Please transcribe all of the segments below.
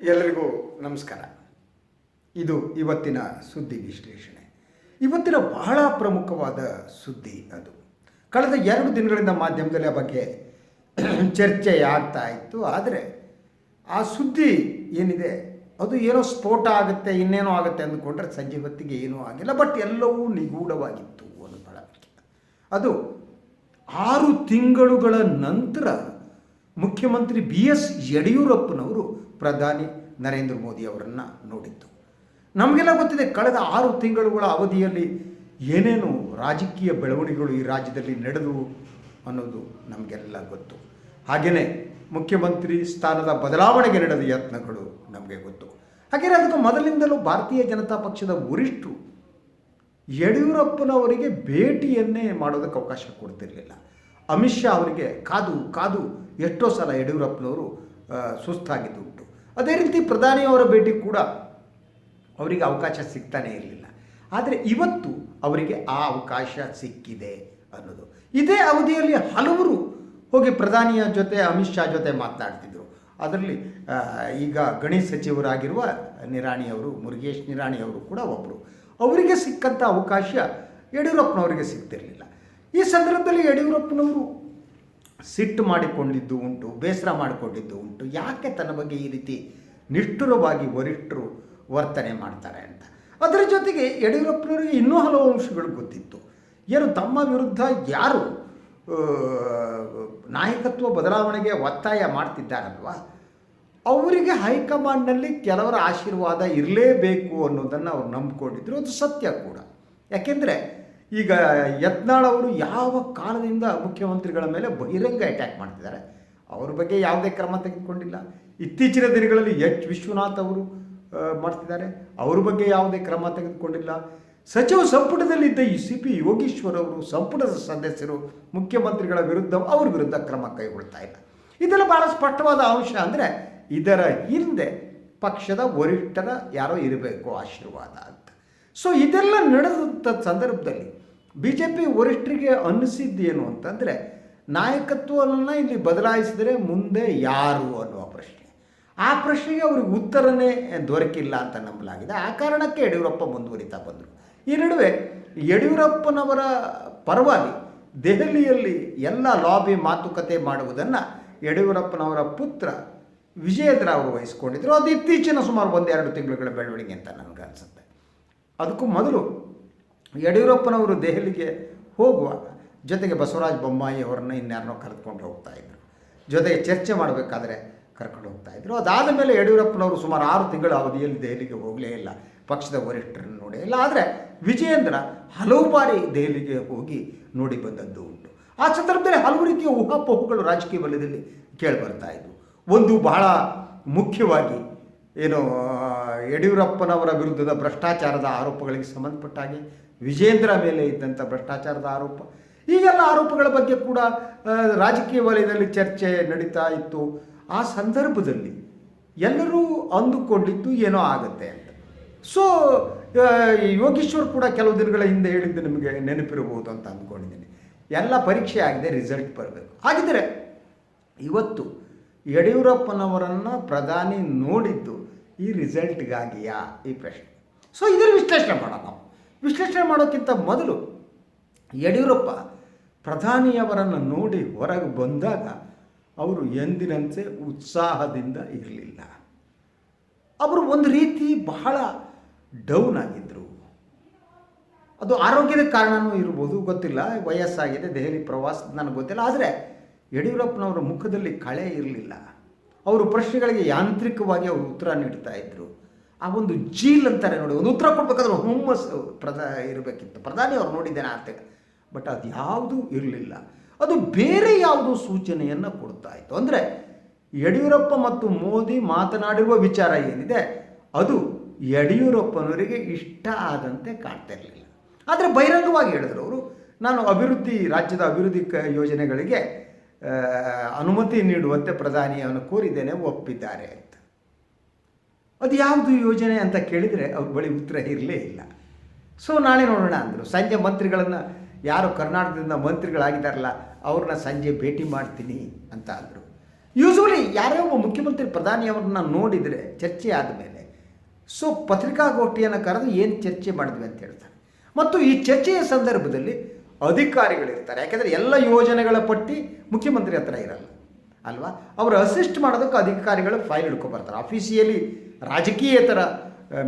ಎಲ್ಲರಿಗೂ ನಮಸ್ಕಾರ. ಇದು ಇವತ್ತಿನ ಸುದ್ದಿ ವಿಶ್ಲೇಷಣೆ. ಇವತ್ತಿನ ಬಹಳ ಪ್ರಮುಖವಾದ ಸುದ್ದಿ ಅದು. ಕಳೆದ ಎರಡು ದಿನಗಳಿಂದ ಮಾಧ್ಯಮದಲ್ಲಿ ಆ ಬಗ್ಗೆ ಚರ್ಚೆ ಆಗ್ತಾ ಇತ್ತು. ಆದರೆ ಆ ಸುದ್ದಿ ಏನಿದೆ, ಅದು ಏನೋ ಸ್ಫೋಟ ಆಗುತ್ತೆ, ಇನ್ನೇನೋ ಆಗುತ್ತೆ ಅಂದ್ಕೊಂಡ್ರೆ ಸಂಜೆ ಹೊತ್ತಿಗೆ ಏನೂ ಆಗಿಲ್ಲ. ಬಟ್ ಎಲ್ಲವೂ ನಿಗೂಢವಾಗಿತ್ತು ಒಂದು ಬಹಳ ಅದು ಆರು ತಿಂಗಳುಗಳ ನಂತರ ಮುಖ್ಯಮಂತ್ರಿ ಬಿ ಎಸ್ ಯಡಿಯೂರಪ್ಪನವರು ಪ್ರಧಾನಿ ನರೇಂದ್ರ ಮೋದಿ ಅವರನ್ನು ನೋಡಿದ್ದು. ನಮಗೆಲ್ಲ ಗೊತ್ತಿದೆ, ಕಳೆದ ಆರು ತಿಂಗಳುಗಳ ಅವಧಿಯಲ್ಲಿ ಏನೇನು ರಾಜಕೀಯ ಬೆಳವಣಿಗೆಗಳು ಈ ರಾಜ್ಯದಲ್ಲಿ ನಡೆದವು ಅನ್ನೋದು ನಮಗೆಲ್ಲ ಗೊತ್ತು. ಹಾಗೆಯೇ ಮುಖ್ಯಮಂತ್ರಿ ಸ್ಥಾನದ ಬದಲಾವಣೆಗೆ ನಡೆದ ಯತ್ನಗಳು ನಮಗೆ ಗೊತ್ತು. ಹಾಗೆಯೇ ಅದಕ್ಕೆ ಮೊದಲಿಂದಲೂ ಭಾರತೀಯ ಜನತಾ ಪಕ್ಷದ ವರಿಷ್ಠರು ಯಡಿಯೂರಪ್ಪನವರಿಗೆ ಭೇಟಿಯನ್ನೇ ಮಾಡೋದಕ್ಕೆ ಅವಕಾಶ ಕೊಡ್ತಿರಲಿಲ್ಲ. ಅಮಿತ್ ಶಾ ಅವರಿಗೆ ಕಾದು ಕಾದು ಎಷ್ಟೋ ಸಲ ಯಡಿಯೂರಪ್ಪನವರು ಸುಸ್ತಾಗಿದ್ದು. ಅದೇ ರೀತಿ ಪ್ರಧಾನಿಯವರ ಭೇಟಿ ಕೂಡ ಅವರಿಗೆ ಅವಕಾಶ ಸಿಗ್ತಾನೇ ಇರಲಿಲ್ಲ. ಆದರೆ ಇವತ್ತು ಅವರಿಗೆ ಆ ಅವಕಾಶ ಸಿಕ್ಕಿದೆ ಅನ್ನೋದು. ಇದೇ ಅವಧಿಯಲ್ಲಿ ಹಲವರು ಹೋಗಿ ಪ್ರಧಾನಿಯ ಜೊತೆ, ಅಮಿತ್ ಶಾ ಜೊತೆ ಮಾತನಾಡ್ತಿದ್ರು ಅದರಲ್ಲಿ ಈಗ ಗಣಿ ಸಚಿವರಾಗಿರುವ ನಿರಾಣಿಯವರು ಮುರುಗೇಶ್ ನಿರಾಣಿಯವರು ಕೂಡ ಒಬ್ಬರು ಅವರಿಗೆ ಸಿಕ್ಕಂಥ ಅವಕಾಶ ಯಡಿಯೂರಪ್ಪನವರಿಗೆ ಸಿಗ್ತಿರಲಿಲ್ಲ. ಈ ಸಂದರ್ಭದಲ್ಲಿ ಯಡಿಯೂರಪ್ಪನವರು ಸಿಟ್ಟು ಮಾಡಿಕೊಂಡಿದ್ದು ಉಂಟು, ಬೇಸರ ಮಾಡಿಕೊಂಡಿದ್ದು ಉಂಟು. ಯಾಕೆ ತನ್ನ ಬಗ್ಗೆ ಈ ರೀತಿ ನಿಷ್ಠುರವಾಗಿ ವರಿಷ್ಠರು ವರ್ತನೆ ಮಾಡ್ತಾರೆ ಅಂತ? ಅದರ ಜೊತೆಗೆ ಯಡಿಯೂರಪ್ಪನವರಿಗೆ ಇನ್ನೂ ಹಲವು ಅಂಶಗಳು ಗೊತ್ತಿತ್ತು. ಏನು ತಮ್ಮ ವಿರುದ್ಧ ಯಾರು ನಾಯಕತ್ವ ಬದಲಾವಣೆಗೆ ಒತ್ತಾಯ ಮಾಡ್ತಿದ್ದಾರಲ್ವಾ? ಅವರಿಗೆ ಹೈಕಮಾಂಡ್ನಲ್ಲಿ ಕೆಲವರ ಆಶೀರ್ವಾದ ಇರಲೇಬೇಕು ಅನ್ನೋದನ್ನು ಅವ್ರು ನಂಬಿಕೊಂಡಿದ್ರು. ಅದು ಸತ್ಯ ಕೂಡ. ಯಾಕೆಂದರೆ ಈಗ ಯತ್ನಾಳ್ ಅವರು ಯಾವ ಕಾಲದಿಂದ ಮುಖ್ಯಮಂತ್ರಿಗಳ ಮೇಲೆ ಬಹಿರಂಗ ಅಟ್ಯಾಕ್ ಮಾಡ್ತಿದ್ದಾರೆ? ಅವ್ರ ಬಗ್ಗೆ ಯಾವುದೇ ಕ್ರಮ ತೆಗೆದುಕೊಂಡಿಲ್ಲ. ಇತ್ತೀಚಿನ ದಿನಗಳಲ್ಲಿ ಎಚ್. ವಿಶ್ವನಾಥ್ ಅವರು ಮಾಡ್ತಿದ್ದಾರೆ. ಅವ್ರ ಬಗ್ಗೆ ಯಾವುದೇ ಕ್ರಮ ತೆಗೆದುಕೊಂಡಿಲ್ಲ. ಸಚಿವ ಸಂಪುಟದಲ್ಲಿದ್ದ ಈ ಸಿ ಪಿ ಯೋಗೀಶ್ವರ್ ಅವರು, ಸಂಪುಟದ ಸದಸ್ಯರು, ಮುಖ್ಯಮಂತ್ರಿಗಳ ವಿರುದ್ಧ ಅವ್ರ ವಿರುದ್ಧ ಕ್ರಮ ಕೈಗೊಳ್ತಾ ಇಲ್ಲ. ಇದೆಲ್ಲ ಭಾಳ ಸ್ಪಷ್ಟವಾದ ಅಂಶ ಅಂದರೆ ಇದರ ಹಿಂದೆ ಪಕ್ಷದ ವರಿಷ್ಠರ ಯಾರೋ ಇರಬೇಕು ಆಶೀರ್ವಾದ ಅಂತ. ಸೊ ಇದೆಲ್ಲ ನಡೆದಂಥ ಸಂದರ್ಭದಲ್ಲಿ ಬಿ ಜೆ ಪಿ ವರಿಷ್ಠರಿಗೆ ಅನ್ನಿಸಿದ್ದೇನು ಅಂತಂದರೆ, ನಾಯಕತ್ವವನ್ನು ಇಲ್ಲಿ ಬದಲಾಯಿಸಿದರೆ ಮುಂದೆ ಯಾರು ಅನ್ನುವ ಪ್ರಶ್ನೆ. ಆ ಪ್ರಶ್ನೆಗೆ ಅವ್ರಿಗೆ ಉತ್ತರನೇ ದೊರಕಿಲ್ಲ ಅಂತ ನಂಬಲಾಗಿದೆ. ಆ ಕಾರಣಕ್ಕೆ ಯಡಿಯೂರಪ್ಪ ಮುಂದುವರಿತಾ ಬಂದರು. ಈ ನಡುವೆ ಯಡಿಯೂರಪ್ಪನವರ ಪರವಾಗಿ ದೆಹಲಿಯಲ್ಲಿ ಎಲ್ಲ ಲಾಬಿ ಮಾತುಕತೆ ಮಾಡುವುದನ್ನು ಯಡಿಯೂರಪ್ಪನವರ ಪುತ್ರ ವಿಜಯೇಂದ್ರ ಅವರು ವಹಿಸ್ಕೊಂಡಿದ್ರು. ಅದು ಇತ್ತೀಚಿನ ಸುಮಾರು ಒಂದೆರಡು ತಿಂಗಳುಗಳ ಬೆಳವಣಿಗೆ ಅಂತ ನನಗೆ ಅನಿಸುತ್ತೆ. ಅದಕ್ಕೂ ಮೊದಲು ಯಡಿಯೂರಪ್ಪನವರು ದೆಹಲಿಗೆ ಹೋಗುವ ಜೊತೆಗೆ ಬಸವರಾಜ ಬೊಮ್ಮಾಯಿ ಅವರನ್ನು ಇನ್ಯಾರನ್ನೋ ಕರೆದುಕೊಂಡು ಹೋಗ್ತಾ ಇದ್ದರು ಜೊತೆಗೆ ಚರ್ಚೆ ಮಾಡಬೇಕಾದ್ರೆ ಕರ್ಕೊಂಡು ಹೋಗ್ತಾ ಇದ್ರು. ಅದಾದ ಮೇಲೆ ಯಡಿಯೂರಪ್ಪನವರು ಸುಮಾರು ಆರು ತಿಂಗಳ ಅವಧಿಯಲ್ಲಿ ದೆಹಲಿಗೆ ಹೋಗಲೇ ಇಲ್ಲ. ಪಕ್ಷದ ವರಿಷ್ಠರನ್ನು ನೋಡೇ ಇಲ್ಲ. ಆದರೆ ವಿಜಯೇಂದ್ರ ಹಲವು ಬಾರಿ ದೆಹಲಿಗೆ ಹೋಗಿ ನೋಡಿ ಬಂದದ್ದು ಉಂಟು. ಆ ಸಂದರ್ಭದಲ್ಲಿ ಹಲವು ರೀತಿಯ ಊಹಾಪೋಹಗಳು ರಾಜಕೀಯ ವಲಯದಲ್ಲಿ ಕೇಳಿಬರ್ತಾ ಇದ್ವು. ಒಂದು ಬಹಳ ಮುಖ್ಯವಾಗಿ ಏನು ಯಡಿಯೂರಪ್ಪನವರ ವಿರುದ್ಧದ ಭ್ರಷ್ಟಾಚಾರದ ಆರೋಪಗಳಿಗೆ ಸಂಬಂಧಪಟ್ಟ ಹಾಗೆ ವಿಜೇಂದ್ರ ಮೇಲೆ ಇದ್ದಂಥ ಭ್ರಷ್ಟಾಚಾರದ ಆರೋಪ. ಈಗೆಲ್ಲ ಆರೋಪಗಳ ಬಗ್ಗೆ ಕೂಡ ರಾಜಕೀಯ ವಲಯದಲ್ಲಿ ಚರ್ಚೆ ನಡೀತಾ ಇತ್ತು. ಆ ಸಂದರ್ಭದಲ್ಲಿ ಎಲ್ಲರೂ ಅಂದುಕೊಂಡಿದ್ದು ಏನೋ ಆಗುತ್ತೆ ಅಂತ. ಸೊ ಯೋಗೀಶ್ವರ್ ಕೂಡ ಕೆಲವು ದಿನಗಳ ಹಿಂದೆ ಹೇಳಿದ್ದು ನಿಮಗೆ ನೆನಪಿರಬಹುದು ಅಂತ ಅಂದ್ಕೊಂಡಿದ್ದೀನಿ. ಎಲ್ಲ ಪರೀಕ್ಷೆ ಆಗಿದೆ ರಿಸಲ್ಟ್ ಬರಬೇಕು. ಹಾಗಿದ್ದರೆ ಇವತ್ತು ಯಡಿಯೂರಪ್ಪನವರನ್ನು ಪ್ರಧಾನಿ ನೋಡಿದ್ದು ಈ ರಿಸಲ್ಟ್ಗಾಗಿಯಾ? ಈ ಪ್ರಶ್ನೆ. ಸೊ ಇದನ್ನು ವಿಶ್ಲೇಷಣೆ ಮಾಡೋಣ ನಾವು. ವಿಶ್ಲೇಷಣೆ ಮಾಡೋಕ್ಕಿಂತ ಮೊದಲು ಯಡಿಯೂರಪ್ಪ ಪ್ರಧಾನಿಯವರನ್ನು ನೋಡಿ ಹೊರಗೆ ಬಂದಾಗ ಅವರು ಎಂದಿನಂತೆ ಉತ್ಸಾಹದಿಂದ ಇರಲಿಲ್ಲ. ಅವರು ಒಂದು ರೀತಿ ಬಹಳ ಡೌನ್ ಆಗಿದ್ದರು ಅದು ಆರೋಗ್ಯದ ಕಾರಣವೂ ಇರ್ಬೋದು, ಗೊತ್ತಿಲ್ಲ. ವಯಸ್ಸಾಗಿದೆ, ದೆಹಲಿ ಪ್ರವಾಸ, ನನಗೆ ಗೊತ್ತಿಲ್ಲ. ಆದರೆ ಯಡಿಯೂರಪ್ಪನವರ ಮುಖದಲ್ಲಿ ಕಳೆ ಇರಲಿಲ್ಲ. ಅವರು ಪ್ರಶ್ನೆಗಳಿಗೆ ಯಾಂತ್ರಿಕವಾಗಿ ಅವರು ಉತ್ತರ ನೀಡ್ತಾ ಇದ್ದರು ಆ ಒಂದು ಜೀಲ್ ಅಂತಾರೆ ನೋಡಿ, ಒಂದು ಉತ್ತರ ಕೊಡ್ಬೇಕಾದ್ರೆ ಹುಮ್ಮಸ್ ಪ್ರಧಾ ಇರಬೇಕಿತ್ತು. ಪ್ರಧಾನಿ ಅವ್ರು ನೋಡಿದ್ದೇನೆ ಆರ್ತಿಗೆ ಬಟ್ ಅದು ಯಾವುದೂ ಇರಲಿಲ್ಲ. ಅದು ಬೇರೆ ಯಾವುದೋ ಸೂಚನೆಯನ್ನು ಕೊಡ್ತಾ ಇತ್ತು. ಅಂದರೆ ಯಡಿಯೂರಪ್ಪ ಮತ್ತು ಮೋದಿ ಮಾತನಾಡಿರುವ ವಿಚಾರ ಏನಿದೆ, ಅದು ಯಡಿಯೂರಪ್ಪನವರಿಗೆ ಇಷ್ಟ ಆದಂತೆ ಕಾಣ್ತಾ ಇರಲಿಲ್ಲ. ಆದರೆ ಬಹಿರಂಗವಾಗಿ ಹೇಳಿದ್ರು ಅವರು. ನಾನು ಅಭಿವೃದ್ಧಿ, ರಾಜ್ಯದ ಅಭಿವೃದ್ಧಿ ಯೋಜನೆಗಳಿಗೆ ಅನುಮತಿ ನೀಡುವಂತೆ ಪ್ರಧಾನಿಯನ್ನು ಕೋರಿದ್ದೇನೆ, ಒಪ್ಪಿದ್ದಾರೆ ಅಂತ. ಅದು ಯಾವುದು ಯೋಜನೆ ಅಂತ ಕೇಳಿದರೆ ಅವ್ರ ಬಳಿ ಉತ್ತರ ಇರಲೇ ಇಲ್ಲ. ಸೊ, ನಾಳೆ ನೋಡೋಣ ಅಂದರು. ಸಂಜೆ ಮಂತ್ರಿಗಳನ್ನು, ಯಾರು ಕರ್ನಾಟಕದಿಂದ ಮಂತ್ರಿಗಳಾಗಿದ್ದಾರಲ್ಲ, ಅವ್ರನ್ನ ಸಂಜೆ ಭೇಟಿ ಮಾಡ್ತೀನಿ ಅಂತ ಅಂದರು. ಯೂಶ್ವಲಿ ಯಾರೇ ಒಬ್ಬ ಮುಖ್ಯಮಂತ್ರಿ ಪ್ರಧಾನಿಯವರನ್ನ ನೋಡಿದರೆ ಚರ್ಚೆ ಆದಮೇಲೆ, ಸೊ, ಪತ್ರಿಕಾಗೋಷ್ಠಿಯನ್ನು ಕರೆದು ಏನು ಚರ್ಚೆ ಮಾಡಿದ್ವಿ ಅಂತ ಹೇಳ್ತಾರೆ. ಮತ್ತು ಈ ಚರ್ಚೆಯ ಸಂದರ್ಭದಲ್ಲಿ ಅಧಿಕಾರಿಗಳಿರ್ತಾರೆ. ಯಾಕೆಂದರೆ ಎಲ್ಲ ಯೋಜನೆಗಳ ಪಟ್ಟಿ ಮುಖ್ಯಮಂತ್ರಿ ಹತ್ರ ಇರಲ್ಲ, ಅಲ್ವಾ? ಅವರು ಅಸಿಸ್ಟ್ ಮಾಡೋದಕ್ಕೆ ಅಧಿಕಾರಿಗಳು ಫೈಲ್ ಹಿಡ್ಕೊಬರ್ತಾರೆ. ಅಫಿಷಿಯಲಿ ರಾಜಕೀಯೇತರ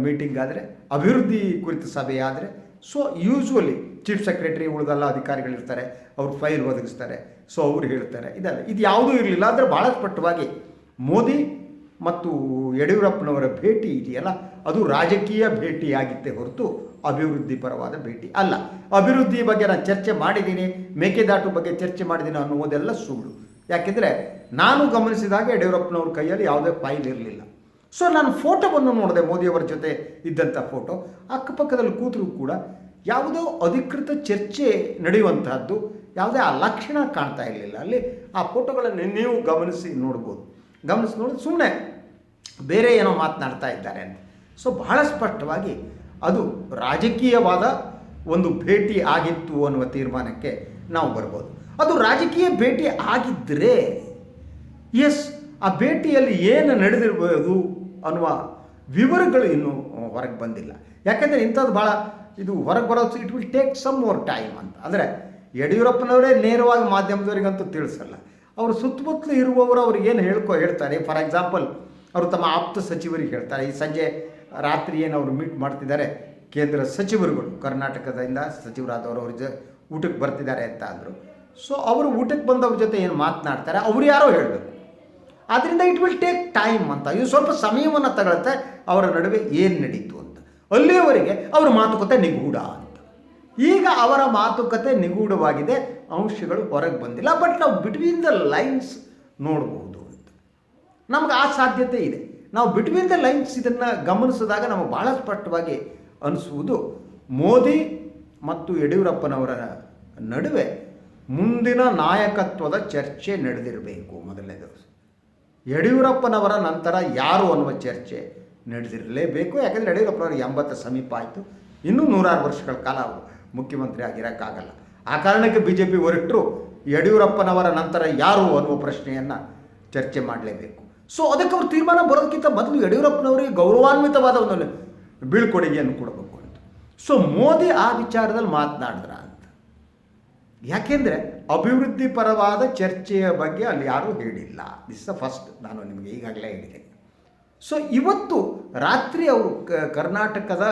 ಮೀಟಿಂಗ್ ಆದರೆ, ಅಭಿವೃದ್ಧಿ ಕುರಿತ ಸಭೆ ಆದರೆ ಸೊ ಯೂಶ್ವಲಿ ಚೀಫ್ ಸೆಕ್ರೆಟರಿ ಉಳಿದೆಲ್ಲ ಅಧಿಕಾರಿಗಳಿರ್ತಾರೆ, ಅವ್ರು ಫೈಲ್ ಒದಗಿಸ್ತಾರೆ ಸೊ ಅವ್ರು ಹೇಳ್ತಾರೆ. ಇದೆಲ್ಲ, ಇದು ಯಾವುದೂ ಇರಲಿಲ್ಲ, ಆದರೆ ಭಾಳ ಸ್ಪಷ್ಟವಾಗಿ ಮೋದಿ ಮತ್ತು ಯಡಿಯೂರಪ್ಪನವರ ಭೇಟಿ ಇದೆಯಲ್ಲ, ಅದು ರಾಜಕೀಯ ಭೇಟಿಯಾಗಿತ್ತೇ ಹೊರತು ಅಭಿವೃದ್ಧಿ ಪರವಾದ ಭೇಟಿ ಅಲ್ಲ. ಅಭಿವೃದ್ಧಿ ಬಗ್ಗೆ ನಾನು ಚರ್ಚೆ ಮಾಡಿದ್ದೀನಿ, ಮೇಕೆದಾಟು ಬಗ್ಗೆ ಚರ್ಚೆ ಮಾಡಿದ್ದೀನಿ ಅನ್ನುವುದೆಲ್ಲ ಸುಳ್ಳು. ಯಾಕೆಂದರೆ ನಾನು ಗಮನಿಸಿದಾಗ ಯಡಿಯೂರಪ್ಪನವ್ರ ಕೈಯಲ್ಲಿ ಯಾವುದೇ ಫೈಲ್ ಇರಲಿಲ್ಲ. ಸೊ ನಾನು ಫೋಟೋವನ್ನು ನೋಡಿದೆ ಮೋದಿಯವರ ಜೊತೆ ಇದ್ದಂಥ ಫೋಟೋ. ಅಕ್ಕಪಕ್ಕದಲ್ಲಿ ಕೂತರೂ ಕೂಡ ಯಾವುದೋ ಅಧಿಕೃತ ಚರ್ಚೆ ನಡೆಯುವಂತಹದ್ದು, ಯಾವುದೇ ಆ ಲಕ್ಷಣ ಕಾಣ್ತಾ ಇರಲಿಲ್ಲ. ಅಲ್ಲಿ ಆ ಫೋಟೋಗಳನ್ನು ನೀವು ಗಮನಿಸಿ ನೋಡ್ಬೋದು. ಗಮನಿಸಿ ನೋಡಿ ಸುಮ್ಮನೆ ಬೇರೆ ಏನೋ ಮಾತನಾಡ್ತಾ ಇದ್ದಾರೆ ಅಂತ. ಸೊ ಬಹಳ ಸ್ಪಷ್ಟವಾಗಿ ಅದು ರಾಜಕೀಯವಾದ ಒಂದು ಭೇಟಿ ಆಗಿತ್ತು ಅನ್ನುವ ತೀರ್ಮಾನಕ್ಕೆ ನಾವು ಬರ್ಬೋದು. ಅದು ರಾಜಕೀಯ ಭೇಟಿ ಆಗಿದ್ದರೆ ಎಸ್ ಆ ಭೇಟಿಯಲ್ಲಿ ಏನು ನಡೆದಿರ್ಬೋದು ಅನ್ನುವ ವಿವರಗಳು ಇನ್ನೂ ಹೊರಗೆ ಬಂದಿಲ್ಲ. ಯಾಕೆಂದರೆ ಇಂಥದ್ದು ಭಾಳ ಇದು ಹೊರಗೆ ಬರೋದು it will take some more time ಅಂತ. ಅಂದರೆ ಯಡಿಯೂರಪ್ಪನವರೇ ನೇರವಾಗಿ ಮಾಧ್ಯಮದವರಿಗಂತೂ ತಿಳಿಸಲ್ಲ. ಅವರು ಸುತ್ತಮುತ್ತಲು ಇರುವವರು ಅವ್ರಿಗೆ ಏನು ಹೇಳ್ಕೊ, ಹೇಳ್ತಾರೆ. ಫಾರ್ ಎಕ್ಸಾಂಪಲ್ ಅವರು ತಮ್ಮ ಆಪ್ತ ಸಚಿವರಿಗೆ ಹೇಳ್ತಾರೆ. ಈ ಸಂಜೆ ರಾತ್ರಿ ಏನು ಅವರು ಮೀಟ್ ಮಾಡ್ತಿದ್ದಾರೆ ಕೇಂದ್ರ ಸಚಿವರುಗಳು. ಕರ್ನಾಟಕದಿಂದ ಸಚಿವರಾದವರು ಅವ್ರ ಜೊ ಊಟಕ್ಕೆ ಬರ್ತಿದ್ದಾರೆ ಅಂತ ಅಂದರು. ಸೊ ಅವರು ಊಟಕ್ಕೆ ಬಂದವ್ರ ಜೊತೆ ಏನು ಮಾತನಾಡ್ತಾರೆ? ಅವರು ಯಾರೋ ಹೇಳಬೇಕು. ಆದ್ದರಿಂದ ಇಟ್ ವಿಲ್ ಟೇಕ್ ಟೈಮ್ ಅಂತ. ಇದು ಸ್ವಲ್ಪ ಸಮಯವನ್ನು ತಗೊಳುತ್ತೆ ಅವರ ನಡುವೆ ಏನು ನಡೀತು ಅಂತ. ಅಲ್ಲಿಯವರೆಗೆ ಅವರ ಮಾತುಕತೆ ನಿಗೂಢ ಅಂತ. ಈಗ ಅವರ ಮಾತುಕತೆ ನಿಗೂಢವಾಗಿದೆ. ಅಂಶಗಳು ಹೊರಗೆ ಬಂದಿಲ್ಲ. ಬಟ್ ನಾವು ಬಿಟ್ವೀನ್ ದ ಲೈನ್ಸ್ ನೋಡ್ಬೋದು. ನಮ್ಗೆ ಆ ಸಾಧ್ಯತೆ ಇದೆ. ನಾವು ಬಿಟ್ವೀನ್ ದ ಲೈನ್ಸ್ ಇದನ್ನು ಗಮನಿಸಿದಾಗ ನಮಗೆ ಭಾಳ ಸ್ಪಷ್ಟವಾಗಿ ಅನಿಸುವುದು ಮೋದಿ ಮತ್ತು ಯಡಿಯೂರಪ್ಪನವರ ನಡುವೆ ಮುಂದಿನ ನಾಯಕತ್ವದ ಚರ್ಚೆ ನಡೆದಿರಬೇಕು ಮೊದಲನೇ ದಿವಸ ಯಡಿಯೂರಪ್ಪನವರ ನಂತರ ಯಾರು ಅನ್ನುವ ಚರ್ಚೆ ನಡೆದಿರಲೇಬೇಕು. ಯಾಕಂದರೆ ಯಡಿಯೂರಪ್ಪನವರು ಎಂಬತ್ತು ಸಮೀಪ ಆಯಿತು. ಇನ್ನೂ ನೂರಾರು ವರ್ಷಗಳ ಕಾಲ ಅವರು ಮುಖ್ಯಮಂತ್ರಿ ಆಗಿರೋಕ್ಕಾಗಲ್ಲ. ಆ ಕಾರಣಕ್ಕೆ ಬಿ ಜೆ ಪಿ ಹೊರಟರು. ಯಡಿಯೂರಪ್ಪನವರ ನಂತರ ಯಾರು ಅನ್ನುವ ಪ್ರಶ್ನೆಯನ್ನು ಚರ್ಚೆ ಮಾಡಲೇಬೇಕು. ಸೊ ಅದಕ್ಕೆ ಅವ್ರು ತೀರ್ಮಾನ ಬರೋದಕ್ಕಿಂತ ಮೊದಲು ಯಡಿಯೂರಪ್ಪನವರಿಗೆ ಗೌರವಾನ್ವಿತವಾದ ಒಂದು ಬೀಳ್ಕೊಡುಗೆಯನ್ನು ಕೊಡಬೇಕು ಅಂತ. ಸೊ ಮೋದಿ ಆ ವಿಚಾರದಲ್ಲಿ ಮಾತನಾಡಿದ್ರ ಅಂತ. ಯಾಕೆಂದರೆ ಅಭಿವೃದ್ಧಿ ಪರವಾದ ಚರ್ಚೆಯ ಬಗ್ಗೆ ಅಲ್ಲಿ ಯಾರೂ ಹೇಳಿಲ್ಲ. ದಿಸ್ ದ ಫಸ್ಟ್ ನಾನು ನಿಮಗೆ ಈಗಾಗಲೇ ಹೇಳಿದೆ. ಸೊ ಇವತ್ತು ರಾತ್ರಿ ಅವರು ಕರ್ನಾಟಕದ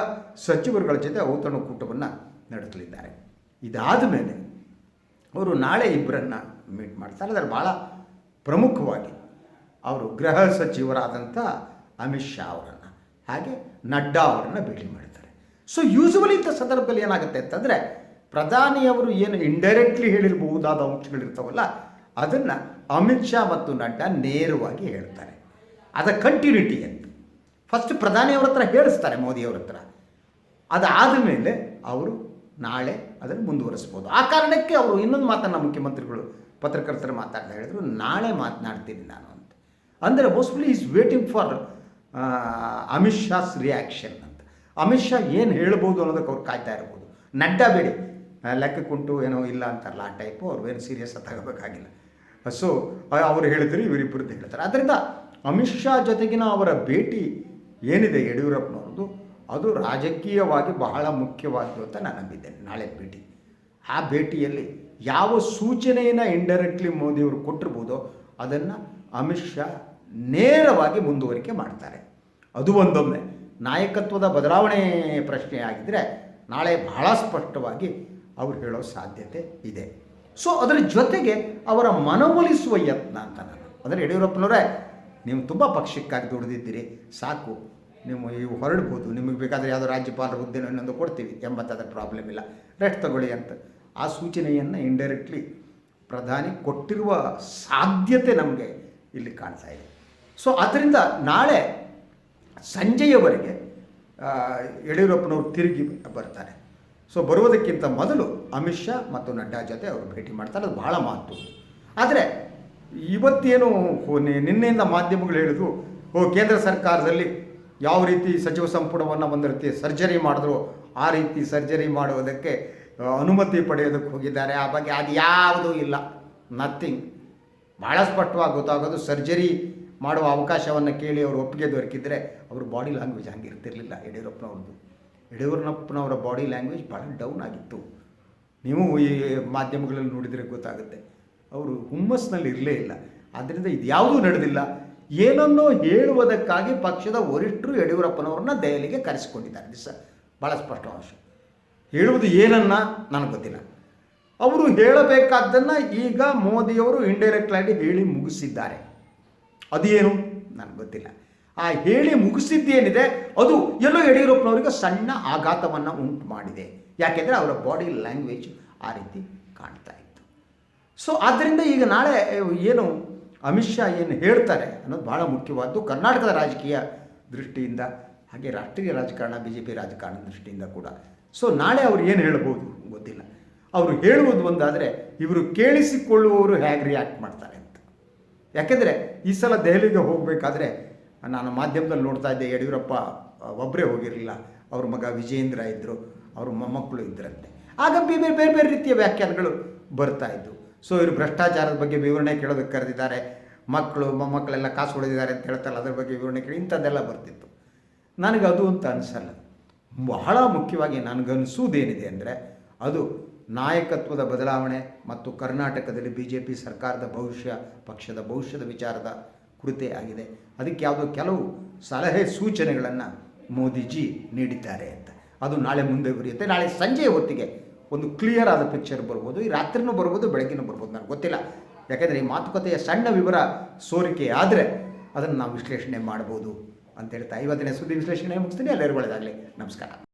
ಸಚಿವರುಗಳ ಜೊತೆ ಔತಣಕೂಟವನ್ನು ನಡೆಸಲಿದ್ದಾರೆ. ಇದಾದ ಮೇಲೆ ಅವರು ನಾಳೆ ಇಬ್ಬರನ್ನು ಮೀಟ್ ಮಾಡ್ತಾರೆ. ಅದರ ಭಾಳ ಪ್ರಮುಖವಾಗಿ ಅವರು ಗೃಹ ಸಚಿವರಾದಂಥ ಅಮಿತ್ ಶಾ ಅವರನ್ನು, ಹಾಗೆ ನಡ್ಡಾ ಅವರನ್ನು ಭೇಟಿ ಮಾಡ್ತಾರೆ ಸೊ ಯೂಶ್ವಲಿ ಇಂಥ ಸಂದರ್ಭದಲ್ಲಿ ಏನಾಗುತ್ತೆ ಅಂತಂದರೆ ಪ್ರಧಾನಿಯವರು ಏನು ಇಂಡೈರೆಕ್ಟ್ಲಿ ಹೇಳಿರಬಹುದಾದ ಅಂಶಗಳಿರ್ತಾವಲ್ಲ, ಅದನ್ನು ಅಮಿತ್ ಶಾ ಮತ್ತು ನಡ್ಡಾ ನೇರವಾಗಿ ಹೇಳ್ತಾರೆ. ಅದ ಕಂಟಿನ್ಯೂಟಿ ಅಂತ. ಫಸ್ಟ್ ಪ್ರಧಾನಿಯವ್ರ ಹತ್ರ ಹೇಳಿಸ್ತಾರೆ ಮೋದಿಯವ್ರ ಹತ್ರ. ಅದಾದ ಮೇಲೆ ಅವರು ನಾಳೆ ಅದನ್ನು ಮುಂದುವರಿಸ್ಬೋದು. ಆ ಕಾರಣಕ್ಕೆ ಅವರು ಇನ್ನೊಂದು ಮಾತನ್ನು ಮುಖ್ಯಮಂತ್ರಿಗಳು, ಪತ್ರಕರ್ತರ ಮಾತಾಡ್ತಾ ಹೇಳಿದ್ರು, ನಾಳೆ ಮಾತನಾಡ್ತೀನಿ ನಾನು ಅಂದರೆ mostly is waiting for Amit Shah's reaction ಅಂತ. ಅಮಿತ್ ಶಾ ಏನು ಹೇಳ್ಬೋದು ಅನ್ನೋದಕ್ಕೆ ಅವ್ರು ಕಾಯ್ತಾ ಇರ್ಬೋದು. ನಡ್ಡಾ ಬೇಡಿ. ಲೆಕ್ಕಕ್ಕುಂಟು ಏನೋ ಇಲ್ಲ ಅಂತಾರಲ್ಲ ಆ ಟೈಪು ಅವ್ರು ಏನು ಸೀರಿಯಸ್ ತಗೋಬೇಕಾಗಿಲ್ಲ. ಸೊ ಅವರು ಹೇಳಿದ್ರು ಇವರಿಬ್ಬರದ್ದು ಹೇಳ್ತಾರೆ. ಅದರಿಂದ ಅಮಿತ್ ಶಾ ಜೊತೆಗಿನ ಅವರ ಭೇಟಿ ಏನಿದೆ ಯಡಿಯೂರಪ್ಪನವ್ರದ್ದು, ಅದು ರಾಜಕೀಯವಾಗಿ ಬಹಳ ಮುಖ್ಯವಾದ್ದು ಅಂತ ನಾನು ನಂಬಿದ್ದೇನೆ ನಾಳೆ ಭೇಟಿ. ಆ ಭೇಟಿಯಲ್ಲಿ ಯಾವ ಸೂಚನೆಯನ್ನು ಇಂಡೈರೆಕ್ಟ್ಲಿ ಮೋದಿಯವರು ಕೊಟ್ಟಿರ್ಬೋದೋ ಅದನ್ನು ಅಮಿತ್ ಶಾ ನೇರವಾಗಿ ಮುಂದುವರಿಕೆ ಮಾಡ್ತಾರೆ. ಅದು ಒಂದೊಮ್ಮೆ. ನಾಯಕತ್ವದ ಬದಲಾವಣೆ ಪ್ರಶ್ನೆ ಆಗಿದ್ದರೆ ನಾಳೆ ಬಹಳ ಸ್ಪಷ್ಟವಾಗಿ ಅವ್ರು ಹೇಳೋ ಸಾಧ್ಯತೆ ಇದೆ. ಸೊ ಅದರ ಜೊತೆಗೆ ಅವರ ಮನವೊಲಿಸುವ ಯತ್ನ ಅಂತ ನಾನು. ಅಂದರೆ ಯಡಿಯೂರಪ್ಪನವರೇ, ನೀವು ತುಂಬ ಪಕ್ಷಕ್ಕಾಗಿ ದುಡಿದಿದ್ದೀರಿ, ಸಾಕು. ನೀವು ಇವು ಹೊರಡ್ಬೋದು, ನಿಮಗೆ ಬೇಕಾದರೆ ಯಾವುದೋ ರಾಜ್ಯಪಾಲರ ಹುದ್ದೆನೋ ಇನ್ನೊಂದು ಕೊಡ್ತೀವಿ ಎಂಬತ್ತದ ಪ್ರಾಬ್ಲಮ್ ಇಲ್ಲ. ರೆಸ್ಟ್ ತಗೊಳ್ಳಿ ಅಂತ. ಆ ಸೂಚನೆಯನ್ನು ಇಂಡೈರೆಕ್ಟ್ಲಿ ಪ್ರಧಾನಿ ಕೊಟ್ಟಿರುವ ಸಾಧ್ಯತೆ ನಮಗೆ ಇಲ್ಲಿ ಕಾಣ್ತಾ ಇದೆ. ಸೊ ಅದರಿಂದ ನಾಳೆ ಸಂಜೆಯವರೆಗೆ ಯಡಿಯೂರಪ್ಪನವರು ತಿರುಗಿ ಬರ್ತಾರೆ. ಸೊ ಬರುವುದಕ್ಕಿಂತ ಮೊದಲು ಅಮಿತ್ ಶಾ ಮತ್ತು ನಡ್ಡಾ ಜೊತೆ ಅವರು ಭೇಟಿ ಮಾಡ್ತಾರೆ. ಅದು ಬಹಳ ಮಾತು. ಆದರೆ, ಇವತ್ತೇನು ನಿನ್ನೆಯಿಂದ ಮಾಧ್ಯಮಗಳು ಹೇಳಿದ್ರು, ಓ, ಕೇಂದ್ರ ಸರ್ಕಾರದಲ್ಲಿ ಯಾವ ರೀತಿ ಸಚಿವ ಸಂಪುಟವನ್ನು ಒಂದು ರೀತಿ ಸರ್ಜರಿ ಮಾಡಿದ್ರು, ಆ ರೀತಿ ಸರ್ಜರಿ ಮಾಡುವುದಕ್ಕೆ ಅನುಮತಿ ಪಡೆಯೋದಕ್ಕೆ ಹೋಗಿದ್ದಾರೆ. ಆ ಬಗ್ಗೆ ಅದು ಯಾವುದೂ ಇಲ್ಲ. ನಥಿಂಗ್ ಭಾಳ ಸ್ಪಷ್ಟವಾಗಿ ಗೊತ್ತಾಗೋದು ಸರ್ಜರಿ ಮಾಡುವ ಅವಕಾಶವನ್ನು ಕೇಳಿ ಅವರು ಒಪ್ಪಿಗೆ ದೊರಕಿದರೆ ಅವ್ರ ಬಾಡಿ ಲ್ಯಾಂಗ್ವೇಜ್ ಹಂಗೆ ಇರ್ತಿರಲಿಲ್ಲ. ಯಡಿಯೂರಪ್ಪನವ್ರದ್ದು. ಯಡಿಯೂರಪ್ಪನವರ ಬಾಡಿ ಲ್ಯಾಂಗ್ವೇಜ್ ಭಾಳ ಡೌನ್ ಆಗಿತ್ತು. ನೀವು ಈ ಮಾಧ್ಯಮಗಳಲ್ಲಿ ನೋಡಿದರೆ ಗೊತ್ತಾಗುತ್ತೆ. ಅವರು ಹುಮ್ಮಸ್ನಲ್ಲಿ ಇರಲೇ ಇಲ್ಲ. ಆದ್ದರಿಂದ ಇದ್ಯಾವುದೂ ನಡೆದಿಲ್ಲ. ಏನನ್ನೋ ಹೇಳುವುದಕ್ಕಾಗಿ ಪಕ್ಷದ ವರಿಷ್ಠರು ಯಡಿಯೂರಪ್ಪನವ್ರನ್ನ ದೆಹಲಿಗೆ ಕರೆಸಿಕೊಂಡಿದ್ದಾರೆ. ದಿವಸ ಭಾಳ ಸ್ಪಷ್ಟ ಅಂಶ ಹೇಳುವುದು ಏನನ್ನ ನನಗೆ ಗೊತ್ತಿಲ್ಲ. ಅವರು ಹೇಳಬೇಕಾದ್ದನ್ನು ಈಗ ಮೋದಿಯವರು ಇಂಡೈರೆಕ್ಟ್ಲಾಗಿ ಹೇಳಿ ಮುಗಿಸಿದ್ದಾರೆ. ಅದು ನನಗೆ ಗೊತ್ತಿಲ್ಲ. ಆ ಹೇಳಿ ಮುಗಿಸಿದ್ದೇನಿದೆ, ಅದು ಎಲ್ಲೋ ಯಡಿಯೂರಪ್ಪನವರಿಗೆ ಸಣ್ಣ ಆಘಾತವನ್ನು ಉಂಟು ಮಾಡಿದೆ. ಯಾಕೆಂದರೆ ಅವರ ಬಾಡಿ ಲ್ಯಾಂಗ್ವೇಜ್ ಆ ರೀತಿ ಕಾಣ್ತಾ ಇತ್ತು. ಸೊ ಆದ್ದರಿಂದ ಈಗ ನಾಳೆ ಏನು ಅಮಿತ್ ಶಾ ಏನು ಹೇಳ್ತಾರೆ ಅನ್ನೋದು ಭಾಳ ಮುಖ್ಯವಾದ್ದು ಕರ್ನಾಟಕದ ರಾಜಕೀಯ ದೃಷ್ಟಿಯಿಂದ, ಹಾಗೆ ರಾಷ್ಟ್ರೀಯ ರಾಜಕಾರಣ ಬಿ ಜೆ ಪಿ ರಾಜಕಾರಣ ದೃಷ್ಟಿಯಿಂದ ಕೂಡ. ಸೊ ನಾಳೆ ಅವ್ರು ಏನು ಹೇಳ್ಬೋದು ಗೊತ್ತಿಲ್ಲ. ಅವರು ಹೇಳುವುದು ಒಂದಾದರೆ, ಇವರು ಕೇಳಿಸಿಕೊಳ್ಳುವವರು ಹೇಗೆ ರಿಯಾಕ್ಟ್ ಮಾಡ್ತಾರೆ? ಯಾಕೆಂದರೆ ಈ ಸಲ ದೆಹಲಿಗೆ ಹೋಗಬೇಕಾದ್ರೆ ನಾನು ಮಾಧ್ಯಮದಲ್ಲಿ ನೋಡ್ತಾ ಇದ್ದೆ, ಯಡಿಯೂರಪ್ಪ ಒಬ್ಬರೇ ಹೋಗಿರಲಿಲ್ಲ. ಅವ್ರ ಮಗ ವಿಜೇಂದ್ರ ಇದ್ದರು ಅವ್ರ ಮೊಮ್ಮಕ್ಕಳು ಇದ್ದರಂತೆ ಆಗ ಬೇರೆ ಬೇರೆ ಬೇರೆ ರೀತಿಯ ವ್ಯಾಖ್ಯಾನಗಳು ಬರ್ತಾ ಇದ್ದವು ಸೊ ಇವರು ಭ್ರಷ್ಟಾಚಾರದ ಬಗ್ಗೆ ವಿವರಣೆ ಕೇಳೋದಕ್ಕೆ ಕರೆದಿದ್ದಾರೆ. ಮಕ್ಕಳು, ಮೊಮ್ಮಕ್ಕಳೆಲ್ಲ ಕಾಸು ಹೊಡೆದಿದ್ದಾರೆ ಅಂತ ಹೇಳ್ತಾರಲ್ಲ ಅದ್ರ ಬಗ್ಗೆ ವಿವರಣೆ ಕೇಳಿ ಇಂಥದ್ದೆಲ್ಲ ಬರ್ತಿತ್ತು. ನನಗೆ ಅದು ಅಂತ ಅನಿಸಲ್ಲ. ಬಹಳ ಮುಖ್ಯವಾಗಿ ನನಗನ್ಸೋದೇನಿದೆ ಅಂದರೆ ಅದು ನಾಯಕತ್ವದ ಬದಲಾವಣೆ ಮತ್ತು ಕರ್ನಾಟಕದಲ್ಲಿ ಬಿ ಜೆ ಪಿ ಸರ್ಕಾರದ ಭವಿಷ್ಯ, ಪಕ್ಷದ ಭವಿಷ್ಯದ ವಿಚಾರದ ಕುರಿತೇ ಆಗಿದೆ. ಅದಕ್ಕೆ ಯಾವುದೋ ಕೆಲವು ಸಲಹೆ ಸೂಚನೆಗಳನ್ನು ಮೋದಿಜಿ ನೀಡಿದ್ದಾರೆ ಅಂತ. ಅದು ನಾಳೆ ಮುಂದೆ ಬರೆಯುತ್ತೆ ನಾಳೆ ಸಂಜೆಯ ಹೊತ್ತಿಗೆ ಒಂದು ಕ್ಲಿಯರ್ ಆದ ಪಿಕ್ಚರ್ ಬರ್ಬೋದು. ಈ ರಾತ್ರಿನೂ ಬರ್ಬೋದು, ಬೆಳಗ್ಗೆನೂ ಬರ್ಬೋದು. ನನಗೆ ಗೊತ್ತಿಲ್ಲ. ಯಾಕೆಂದರೆ ಈ ಮಾತುಕತೆಯ ಸಣ್ಣ ವಿವರ ಸೋರಿಕೆ ಆದರೆ ಅದನ್ನು ನಾವು ವಿಶ್ಲೇಷಣೆ ಮಾಡ್ಬೋದು ಅಂತ ಹೇಳ್ತಾ. ಇವತ್ತಿನ ಸುದ್ದಿ ವಿಶ್ಲೇಷಣೆ ಮುಗಿಸ್ತೀನಿ. ಎಲ್ಲರಿಗೂ ಒಳ್ಳೆಯದಾಗಲಿ ನಮಸ್ಕಾರ.